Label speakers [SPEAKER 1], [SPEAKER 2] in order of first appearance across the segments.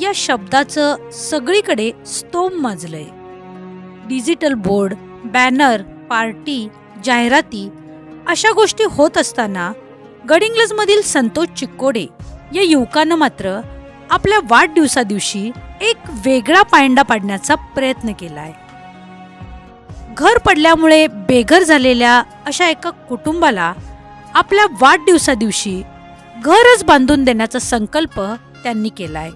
[SPEAKER 1] या शब्दाचं सगळीकडे स्तोम माजलंय. डिजिटल बोर्ड बॅनर पार्टी जाहिराती अशा गोष्टी होत असताना गडिंग्लजमधील संतोष चिक्कोडे या युवकानं मात्र आपल्या वाढदिवसादिवशी एक वेगळा पायंडा पाडण्याचा प्रयत्न केलाय. घर पडल्यामुळे बेघर झालेल्या अशा एका कुटुंबाला आपल्या वाढदिवसादिवशी घरच बांधून देण्याचा संकल्प त्यांनी केलाय.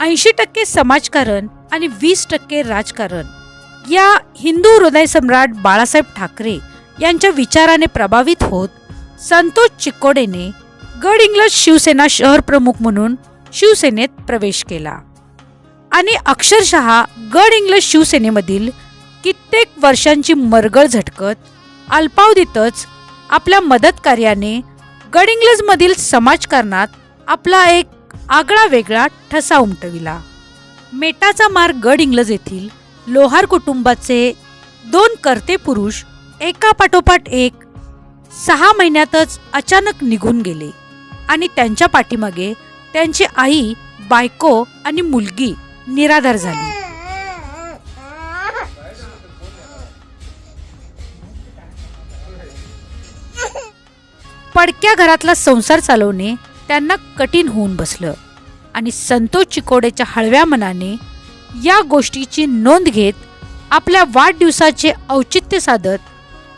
[SPEAKER 1] ऐंशी टक्के समाजकारण आणि वीस टक्के राजकारण. या हिंदू हृदय सम्राट बाळासाहेब ठाकरे यांच्या विचाराने प्रभावित होत संतोष चिक्कोडेने गड इंग्लज शिवसेना शहर प्रमुख म्हणून शिवसेनेत प्रवेश केला. आणि अक्षरशः गड इंग्लज शिवसेनेमधील कित्येक वर्षांची मरगळ झटकत अल्पावधीतच आपल्या मदत कार्याने गडिंग्लजमधील समाजकारणात आपला एक आगळा वेगळा ठसा उमटविला. मेटाचा मार्ग गड इंग्लज येथील लोहार कुटुंबाचे दोन कर्ते पुरुष एका पाठोपाठ एक सहा महिन्यातच अचानक निघून गेले आणि त्यांच्या पाठीमागे त्यांची आई बायको आणि मुलगी निराधार झाली. पडक्या घरातला संसार चालवणे त्यांना कठीण होऊन बसलं. आणि संतोष चिकोडेच्या हळव्या मनाने या गोष्टीची नोंद घेत आपल्या वाढदिवसाचे औचित्य साधत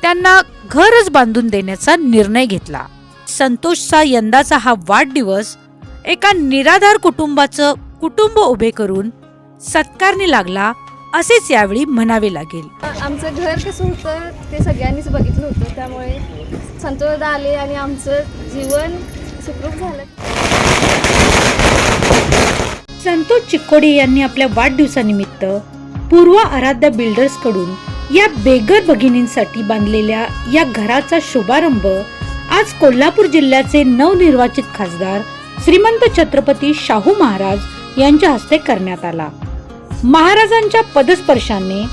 [SPEAKER 1] त्यांना घरच बांधून देण्याचा निर्णय घेतला. संतोषचा यंदाचा हा वाढदिवस एका निराधार कुटुंबाचं कुटुंब उभे करून सत्कारने लागला असेच यावेळी म्हणावे लागेल.
[SPEAKER 2] आमचं घर कसं होतं ते सगळ्यांनीच बघितलं होतं. त्यामुळे संतोष आले आणि आमचं जीवन सुखरूप झालं.
[SPEAKER 3] संतोष चिक्कोडे यांनी आपल्या वाढदिवसानिमित्त पूर्व आराध्य बिल्डर्सकडून या बेगर भगिनींसाठी बांधलेल्या या घराचा शुभारंभ आज कोल्हापूर जिल्ह्याचे नवनिर्वाचित खासदार श्रीमंत छत्रपती शाहू महाराज यांच्या हस्ते करण्यात आला. महाराजांच्या पदस्पर्शाने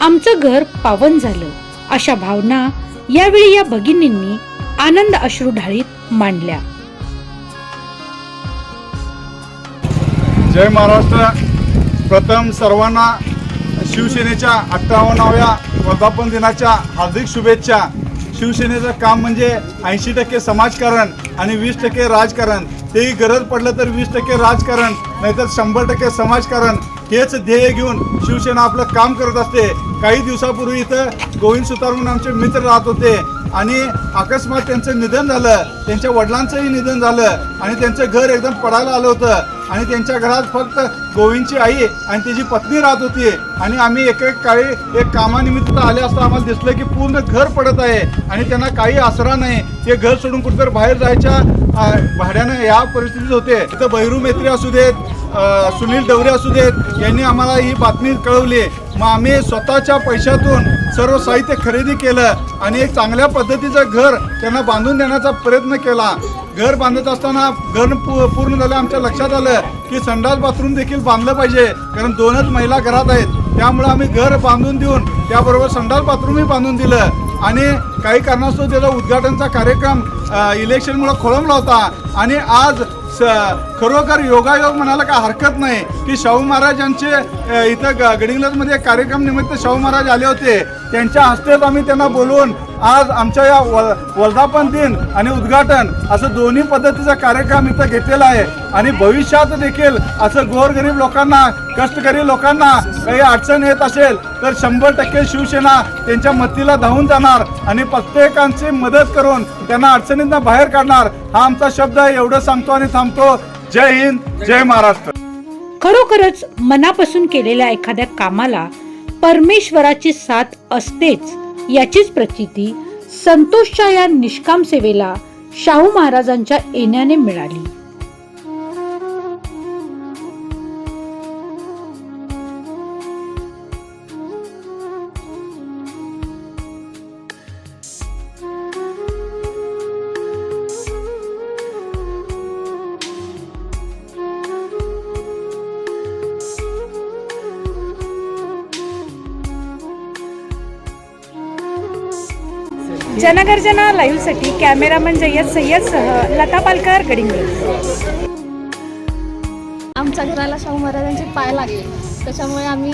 [SPEAKER 3] आमचं घर पावन झालं. अशा भावना यावेळी या भगिनींनी आनंद अश्रू ढाळीत मांडल्या.
[SPEAKER 4] जय महाराष्ट्र. प्रथम सर्वांना शिवसेनेच्या अठ्ठावन्नाव्या वर्धापन दिनाच्या हार्दिक शुभेच्छा. शिवसेनेचं काम म्हणजे ऐंशी टक्के समाजकारण आणि वीस टक्के राजकारण. तेही गरज पडलं तर वीस टक्के राजकारण नाहीतर शंभर टक्के समाजकारण. हेच ध्येय घेऊन शिवसेना आपलं काम करत असते. काही दिवसापूर्वी इथं गोविंद सुतार म्हणून आमचे मित्र राहत होते. आणि अकस्मात त्यांचं निधन झालं. त्यांच्या वडिलांचंही निधन झालं. आणि त्यांचं घर एकदम पडायला आलं होतं. आणि त्यांच्या घरात फक्त गोविंदची आई आणि त्याची पत्नी राहत होती. आणि आम्ही एक एक काळी एक कामानिमित्त आले असता आम्हाला दिसलं की पूर्ण घर पडत आहे. आणि त्यांना काही आसरा नाही. ते घर सोडून कुठेतरी बाहेर जायच्या भाड्यानं या परिस्थितीत होते. तिथं बहिरू मेत्री असू देत सुनील डवरे असू देत यांनी आम्हाला ही बातमी कळवली. मग आम्ही स्वतःच्या पैशातून सर्व साहित्य खरेदी केलं आणि एक चांगल्या पद्धतीचं घर त्यांना बांधून देण्याचा प्रयत्न केला. घर बांधत असताना घर पू- पूर्ण झालं आमच्या लक्षात आलं की संडास बाथरूम देखील बांधलं पाहिजे कारण दोनच महिला घरात आहेत. त्यामुळे आम्ही घर बांधून देऊन त्याबरोबर संडास बाथरूमही बांधून दिलं. आणि काही कारणास्तव त्याचा उद्घाटनचा कार्यक्रम इलेक्शनमुळं खोळंबला होता. आणि आज स खरोखर योगायोग म्हणायला काय हरकत नाही. की शाहू महाराज यांचे इथं ग गडिंग्लजमध्ये कार्यक्रम निमित्त शाहू महाराज आले होते. त्यांच्या हस्तेच आम्ही त्यांना बोलवून आज आमच्या या व वर्धापन दिन आणि उद्घाटन असं दोन्ही पद्धतीचा कार्यक्रम इथं घेतलेला आहे. आणि भविष्यात देखील असं गोरगरीब लोकांना कष्टकरी लोकांना काही अडचण येत असेल तर शंभर टक्के शिवसेना त्यांच्या मतीला धावून जाणार आणि प्रत्येकांची मदत करून त्यांना अडचणींना बाहेर काढणार हा आमचा शब्द आहे. एवढं सांगतो आणि थांबतो. जय हिंद जय महाराष्ट्र.
[SPEAKER 3] खरोखरच मनापासून केलेल्या एखाद्या कामाला परमेश्वराची साथ असतेच. याचीच प्रचिती संतोषच्या या निष्काम सेवेला शाहू महाराजांच्या येण्याने मिळाली.
[SPEAKER 1] जनगर्जना लाईव्हसाठी कॅमेरामन जय्यद सय्यदसह लता पालकर गडिंग्लज
[SPEAKER 2] आमच्या घराला शाहू महाराजांचे पाय लागले. त्याच्यामुळे आम्ही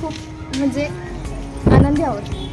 [SPEAKER 2] खूप म्हणजे आनंदी आहोत.